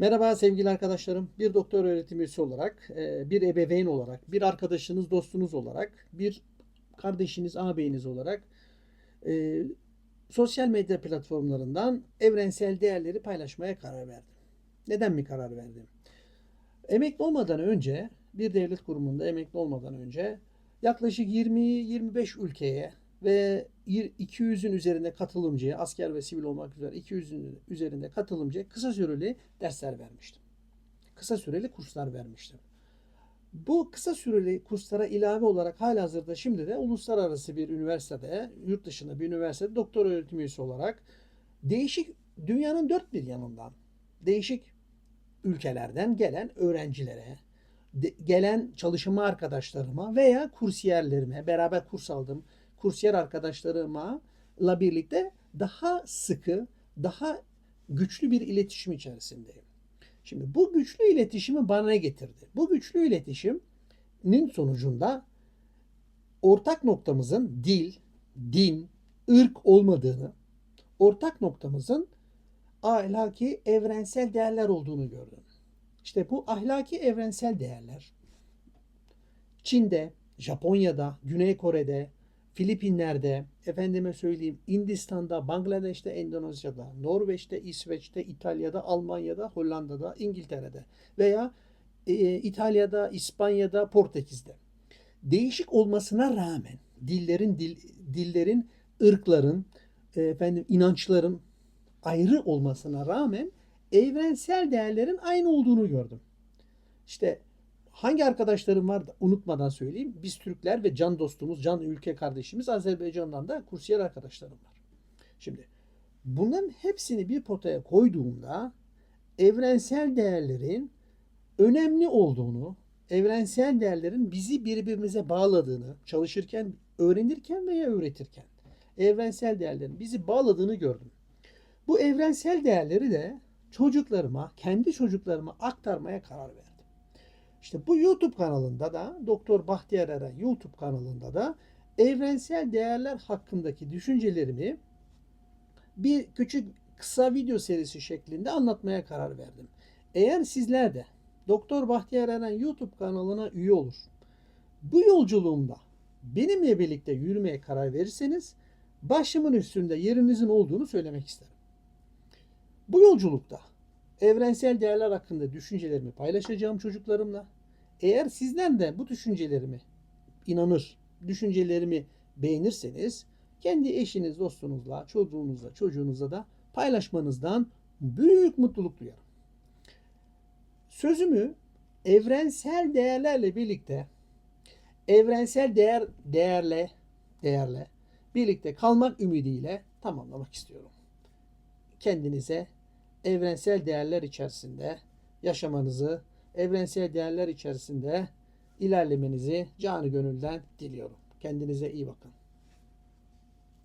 Merhaba sevgili arkadaşlarım. Bir doktor öğretim üyesi olarak, e, bir ebeveyn olarak, bir arkadaşınız, dostunuz olarak, bir kardeşiniz, ağabeyiniz olarak e, sosyal medya platformlarından evrensel değerleri paylaşmaya karar verdim. Neden mi karar verdim? Emekli olmadan önce, bir devlet kurumunda emekli olmadan önce yaklaşık 20-25 ülkeye ve 200'ün üzerinde katılımcıya, asker ve sivil olmak üzere 200'ün üzerinde katılımcıya kısa süreli dersler vermiştim. Kısa süreli kurslar vermiştim. Bu kısa süreli kurslara ilave olarak halihazırda şimdi de uluslararası bir üniversitede, yurt dışında bir üniversitede doktor öğretim üyesi olarak değişik dünyanın dört bir yanından, değişik ülkelerden gelen öğrencilere, gelen çalışma arkadaşlarıma veya kursiyerlerime, beraber kurs aldım, kursiyer arkadaşlarıma la birlikte daha sıkı, daha güçlü bir iletişim içerisindeyim. Şimdi bu güçlü iletişimi bana ne getirdi? Bu güçlü iletişimin sonucunda ortak noktamızın dil, din, ırk olmadığını, ortak noktamızın ahlaki evrensel değerler olduğunu gördüm. İşte bu ahlaki evrensel değerler Çin'de, Japonya'da, Güney Kore'de, Filipinler'de, efendime söyleyeyim Hindistan'da, Bangladeş'te, Endonezya'da, Norveç'te, İsveç'te, İtalya'da, Almanya'da, Hollanda'da, İngiltere'de veya e, İtalya'da, İspanya'da, Portekiz'de. Değişik olmasına rağmen dillerin dil, dillerin, ırkların, e, efendim inançların ayrı olmasına rağmen evrensel değerlerin aynı olduğunu gördüm. İşte hangi arkadaşlarım var da unutmadan söyleyeyim. Biz Türkler ve can dostumuz, can ülke kardeşimiz Azerbaycan'dan da kursiyer arkadaşlarım var. Şimdi bunların hepsini bir potaya koyduğumda evrensel değerlerin önemli olduğunu, evrensel değerlerin bizi birbirimize bağladığını, çalışırken, öğrenirken veya öğretirken evrensel değerlerin bizi bağladığını gördüm. Bu evrensel değerleri de çocuklarıma, kendi çocuklarıma aktarmaya karar verdim. İşte bu YouTube kanalında da Doktor Bahtiyar Eren YouTube kanalında da evrensel değerler hakkındaki düşüncelerimi bir küçük kısa video serisi şeklinde anlatmaya karar verdim. Eğer sizler de Doktor Bahtiyar Eren YouTube kanalına üye olur. Bu yolculuğumda benimle birlikte yürümeye karar verirseniz başımın üstünde yerinizin olduğunu söylemek isterim. Bu yolculukta evrensel değerler hakkında düşüncelerimi paylaşacağım çocuklarımla. Eğer sizler de bu düşüncelerimi inanır, düşüncelerimi beğenirseniz kendi eşiniz, dostunuzla, çocuğunuzla, çocuğunuzla da paylaşmanızdan büyük mutluluk duyarım. Sözümü evrensel değerlerle birlikte evrensel değer değerle değerle birlikte kalmak ümidiyle tamamlamak istiyorum. Kendinize evrensel değerler içerisinde yaşamanızı, evrensel değerler içerisinde ilerlemenizi canı gönülden diliyorum. Kendinize iyi bakın.